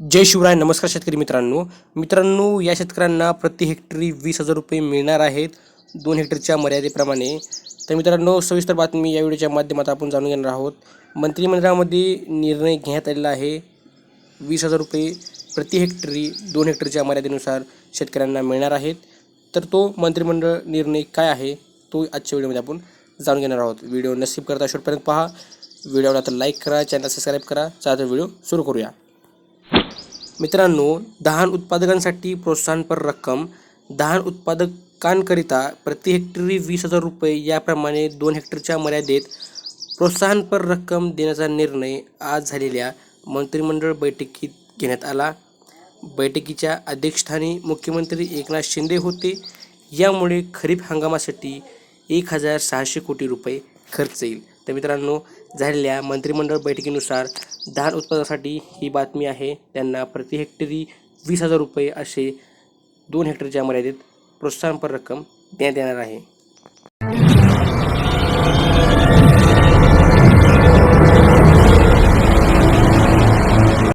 जय शिवराय नमस्कार शेतकरी मित्रांनो. मित्रांनो या शेतकऱ्यांना प्रति हेक्टरी वीस हजार रुपये मिळणार आहेत दोन हेक्टरच्या मर्यादेप्रमाणे. तर मित्रांनो सविस्तर बातमी या व्हिडिओच्या माध्यमात आपण जाणून घेणार आहोत. मंत्रिमंडळामध्ये निर्णय घेण्यात आलेला आहे. वीस हजार रुपये प्रति हेक्टरी दोन हेक्टरच्या मर्यादेनुसार शेतकऱ्यांना मिळणार आहेत. तर तो मंत्रिमंडळ निर्णय काय आहे तो आजच्या व्हिडिओमध्ये आपण जाणून घेणार आहोत. व्हिडिओ नसीब करता शेवटपर्यंत पहा. व्हिडिओला आता लाईक करा चॅनल सबस्क्राईब करा. चालतं व्हिडिओ सुरू करूया. मित्रांनो धान उत्पादकांसाठी प्रोत्साहनपर रक्कम धान उत्पादकांकरिता प्रति हेक्टरी वीस हजार रुपये याप्रमाणे दोन हेक्टरच्या मर्यादेत प्रोत्साहनपर रक्कम देण्याचा निर्णय आज झालेल्या मंत्रिमंडळ बैठकीत घेण्यात आला. बैठकीच्या अध्यक्षस्थानी मुख्यमंत्री एकनाथ शिंदे होते. यामुळे खरीप हंगामासाठी एक हजार सहाशे कोटी रुपये खर्च येईल. तर मित्रांनो झालेल्या मंत्रिमंडळ बैठकीनुसार धान उत्पादनासाठी ही बातमी आहे. त्यांना प्रति हेक्टरी वीस हजार रुपये असे दोन हेक्टरच्या मर्यादेत प्रोत्साहनपर रक्कम देण्यात येणार आहे.